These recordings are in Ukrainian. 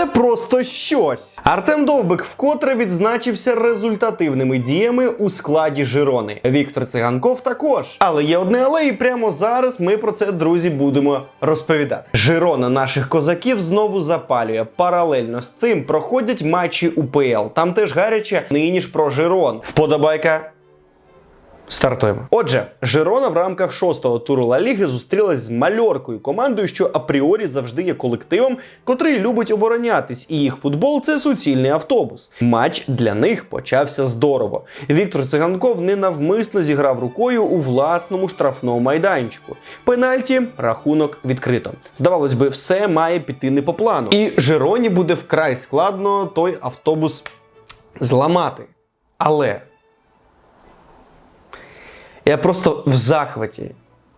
Це просто щось. Артем Довбик вкотре відзначився результативними діями у складі Жирони. Віктор Циганков також. Але є одне але, і прямо зараз ми про це, друзі, будемо розповідати. Жирона наших козаків знову запалює. Паралельно з цим проходять матчі УПЛ. Там теж гаряче нині ж про Жирон. Вподобайка Стартуємо. Отже, Жирона в рамках шостого туру Ла Ліги зустрілась з мальоркою командою, що апріорі завжди є колективом, котрий любить оборонятись, і їх футбол це суцільний автобус. Матч для них почався здорово. Віктор Циганков ненавмисно зіграв рукою у власному штрафному майданчику. Пенальті рахунок відкрито. Здавалось би, все має піти не по плану. І Жироні буде вкрай складно той автобус зламати. Але. Я просто в захваті,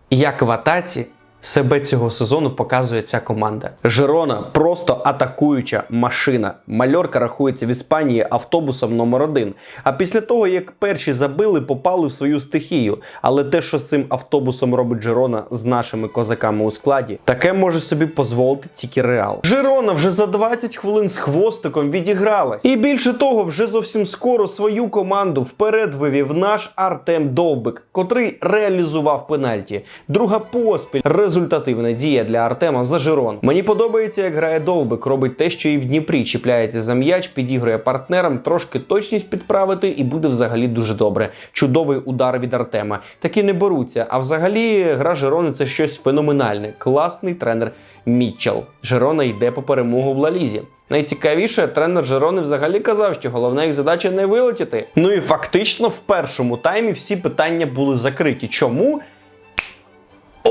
як в атаці себе цього сезону показує ця команда. Жирона просто атакуюча машина. Мальорка рахується в Іспанії автобусом номер один. А після того, як перші забили, попали в свою стихію. Але те, що з цим автобусом робить Жирона з нашими козаками у складі, таке може собі дозволити тільки Реал. Жирона вже за 20 хвилин з хвостиком відігралась. І більше того, вже зовсім скоро свою команду вперед вивів наш Артем Довбик, котрий реалізував пенальті. Друга поспіль результативна дія для Артема за Жирон. Мені подобається, як грає Довбик, робить те, що і в Дніпрі чіпляється за м'яч, підігрує партнерам, трошки точність підправити, і буде взагалі дуже добре. Чудовий удар від Артема. Такі не беруться. А взагалі гра Жирони це щось феноменальне. Класний тренер Мітчел. Жирона йде по перемогу в Лалізі. Найцікавіше, тренер Жерони взагалі казав, що головна їх задача не вилетіти. Ну і фактично в першому таймі всі питання були закриті. Чому?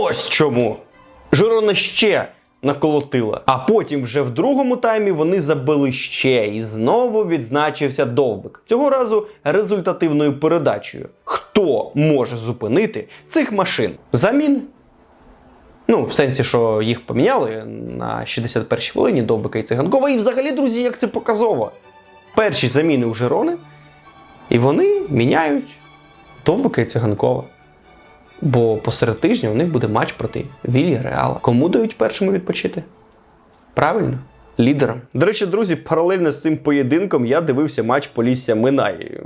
Ось чому. Жирона ще наколотила. А потім вже в другому таймі вони забили ще і знову відзначився Довбик. Цього разу результативною передачею. Хто може зупинити цих машин? Замін. Ну, в сенсі, що їх поміняли на 61-й хвилині Довбика і Циганкова. І взагалі, друзі, як це показово. Перші заміни у Жирони, і вони міняють Довбика і Циганкова. Бо посеред тижня у них буде матч проти Вілья Реала. Кому дають першому відпочити? Правильно, лідерам. До речі, друзі, паралельно з цим поєдинком я дивився матч Полісся Минай.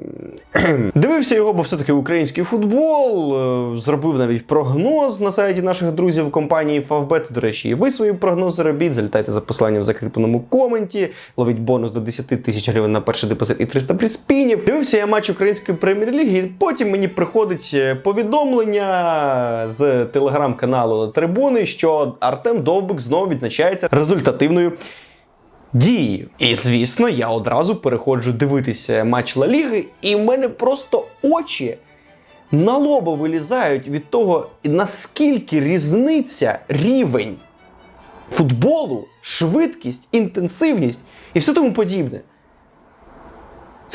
Дивився його, бо все-таки український футбол. е, Зробив навіть прогноз на сайті наших друзів компанії Favbet. До речі, і ви свої прогнози робіть. Залітайте за посиланням в закріпленому коменті, ловіть бонус до 10 тисяч гривень на перший депозит і 300 приспінів. Дивився я матч української прем'єр-ліги, і потім мені приходить е, повідомлення з телеграм-каналу Трибуни, що Артем Довбик знову відзначається результативною дією. І звісно, я одразу переходжу дивитися матч Ла Ліги, і в мене просто очі на лоба вилізають від того, наскільки різниця рівень футболу, швидкість, інтенсивність і все тому подібне.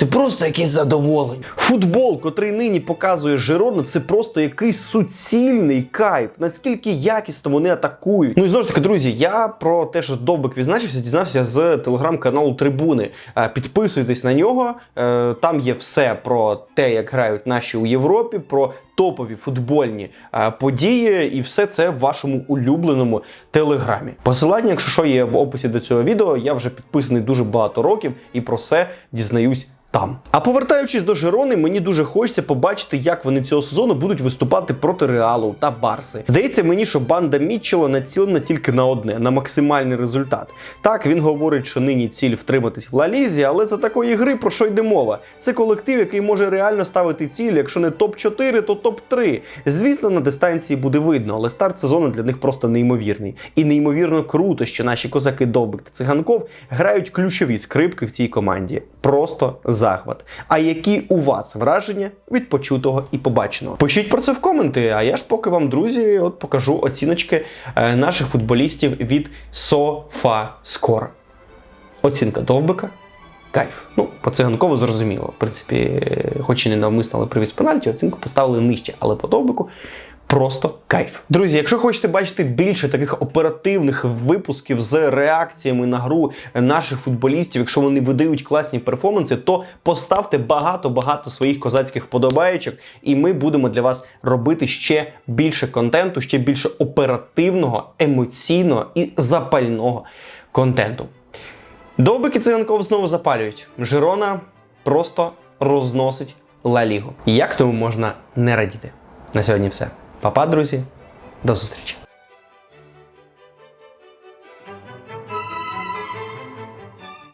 Це просто якесь задоволення. Футбол, котрий нині показує Жирона, це просто якийсь суцільний кайф. Наскільки якісно вони атакують. Ну і знову ж таки, друзі, я про те, що Довбик відзначився, дізнався з телеграм-каналу Трибуни. Е, Підписуйтесь на нього. Е, Там є все про те, як грають наші у Європі, про топові футбольні е, події, і все це в вашому улюбленому телеграмі. Посилання, якщо що, є в описі до цього відео. Я вже підписаний дуже багато років і про все дізнаюсь. Там. А повертаючись до Жирони, мені дуже хочеться побачити, як вони цього сезону будуть виступати проти Реалу та Барси. Здається мені, що банда Мітчела націлена тільки на одне на максимальний результат. Так він говорить, що нині ціль втриматись в Лалізі, але за такої гри про що йде мова? Це колектив, який може реально ставити ціль, якщо не топ 4 то топ 3 Звісно, на дистанції буде видно, але старт сезону для них просто неймовірний. І неймовірно круто, що наші козаки Довбик та Циганков грають ключові скрипки в цій команді. Просто захват. А які у вас враження від почутого і побаченого? Пишіть про це в коменти. А я ж поки вам, друзі, от покажу оціночки е, наших футболістів від SofaScore. Оцінка Довбика. Кайф. Ну, по циганкову зрозуміло. В принципі, хоч і не навмисно, але привіз пенальті, оцінку поставили нижче, але по довбику. Просто кайф. Друзі, якщо хочете бачити більше таких оперативних випусків з реакціями на гру наших футболістів, якщо вони видають класні перформанси, то поставте багато-багато своїх козацьких вподобаєчок, і ми будемо для вас робити ще більше контенту, ще більше оперативного, емоційного і запального контенту. Довбики циганков знову запалюють. Жирона просто розносить Ла Лігу. Як тому можна не радіти? На сьогодні все. Па-па, друзі, до зустрічі!